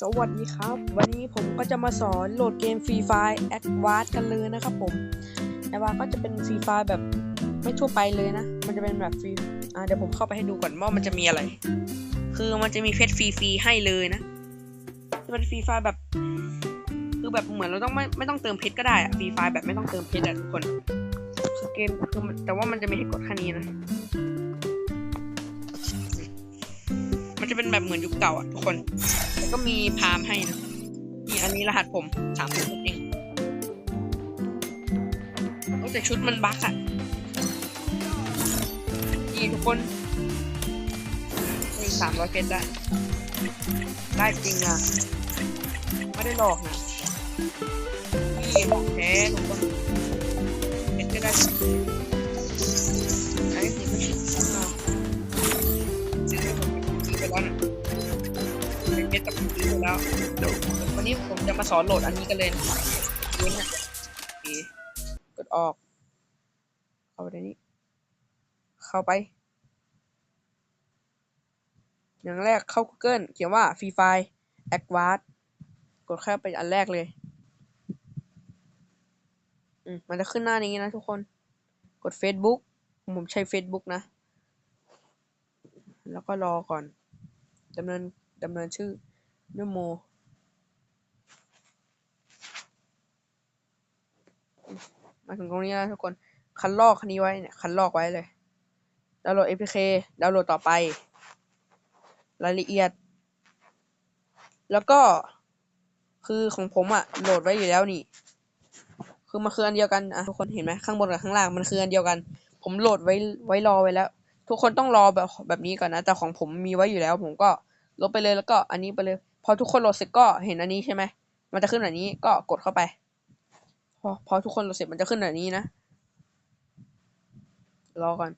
สวัสดีครับ วันนี้ผมก็จะมาสอนโหลดเกม Free Fire Advance กันเลยนะครับผมแอดวานก็จะเป็น Free Fire แบบไม่ทั่วไปเลยนะ มันจะเป็นแบบฟรีอ่าเดี๋ยวผมเข้าไปให้ดูก่อนว่ามันจะมีอะไร คือมันจะมีเพชรฟรีๆให้เลยนะจะเป็นฟรีไฟแบบ คือแบบเหมือนเราต้องไม่ไม่ต้องเติมเพชรก็ได้อะฟรีไฟแบบไม่ต้องเติมเพชรอะทุกคนคือเกมคือแต่ว่ามันจะไมีให้กดแค่นี้นะ จะเป็นแบบเหมือนยุคเก่าอะทุกคน แล้วก็มีพามให้นะนี่อันนี้รหัสผมสามสิบเองแต่ชุดมันบั๊กอะ นี่ทุกคนนี่สามร้อยเพชรได้ ได้จริงอะ ไม่ได้หลอกนะนี่ของแท้ทุกคนเพชรก็ได้ กับซื้อไปแล้ว วันนี้ผมจะมาสอนโหลดอันนี้กันเลยนะนี่นะโอเคกดออก เข้าไปในนี้ เข้าไป อย่างแรกเข้า Google เขียนว่า Free Fire Advance กดเข้าไปอันแรกเลย อืม มันจะขึ้นหน้านี้นะทุกคน กด Facebook ผมใช้ Facebook นะ แล้วก็รอก่อนดำเนินดำเนินชื่อ นโมมาถึงตรงนี้แล้วทุกคน คันลอกคันนี้ไว้เนี่ยคันลอกไว้เลยดาวน์โหลด APK ดาวน์โหลดต่อไป รายละเอียด แล้วก็คือของผมอะโหลดไว้อยู่แล้วนี่ คือมันคืออันเดียวกันอะทุกคนเห็นไหมข้างบนกับข้างล่างมันคืออันเดียวกัน ผมโหลดไว้ไว้รอไว้แล้ว ทุกคนต้องรอแบบแบบนี้ก่อนนะ แต่ของผมมีไว้อยู่แล้ว ผมก็ลบไปเลยแล้วก็อันนี้ไปเลย พอทุกคนโหลดเสร็จก็เห็นอันนี้ใช่ไหมมันจะขึ้นแบบนี้ก็กดเข้าไป พอพอทุกคนโหลดเสร็จมันจะขึ้นแบบนี้นะรอก่อน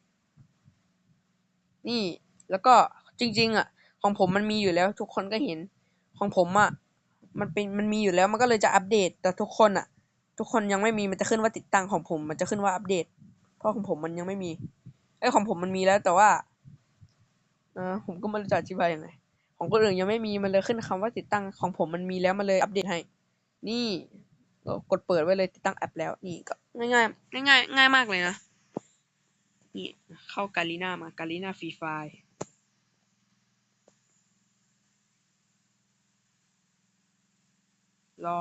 นี่แล้วก็จริง ๆ อะ ของผมมันมีอยู่แล้ว ทุกคนก็เห็นของผมอะมันเป็นมันมีอยู่แล้วมันก็เลยจะอัปเดต แต่ทุกคนอะ ทุกคนยังไม่มีมันจะขึ้นว่าติดตั้งของผม มันจะขึ้นว่าอัปเดต เพราะของผมมันยังไม่มีไอ้ของผมมันมีแล้วแต่ว่าเออผมก็ไม่รู้จะอธิบายยังไง ของคนอื่นยังไม่มีมันเลยขึ้นคำว่าติดตั้งของผมมันมีแล้วมันเลยอัปเดตให้ นี่ก็กดเปิดไว้เลยติดตั้งแอปแล้ว นี่ก็ง่ายง่ายง่ายง่ายง่ายมากเลยนะ นี่เข้ากาลีนามาการีนาฟรีไฟรอ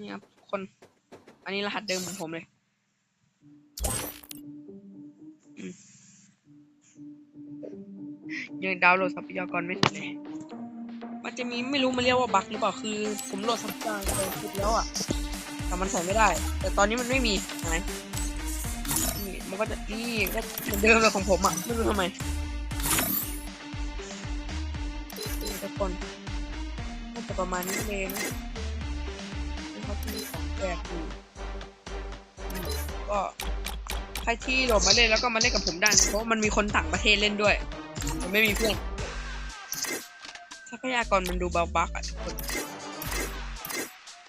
นี่ครับคน อันนี้รหัสเดิมของผมเลย ยังดาวน์โหลดทรัพยากรไม่เสร็จเลยมันจะมีไม่รู้มันเรียกว่าบั๊กหรือเปล่าคือ ผมโหลดทรัพยากรไปคลิปแล้วอะแต่มันใส่ไม่ได้ แต่ตอนนี้มันไม่มีเห็นไหมนี่มันก็จะนี่ก็เหมือนเดิมเลยของผมอะไม่รู้ทำไมทุกคนน่าจะประมาณนี้เลยนะเขาที่ของแกอยู่ก็ใครที่โหลดมาเล่นแล้วก็มาเล่นกับผมได้เพราะมันมีคนต่างประเทศเล่นด้วย มันไม่มีเพื่อนทรัพยากรมันดูเบาบักอะทุกคน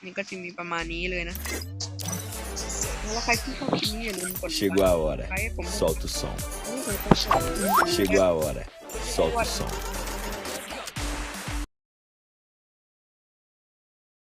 นี่ก็จะมีประมาณนี้เลยนะ แล้วใครที่ชอบคลิปนี้อย่าลืมกด Chegou a hora. ไลค์ให้ผมด้วย Solta o som. เฮ้ยผมจะชอบ Chegou a hora. Solta o som.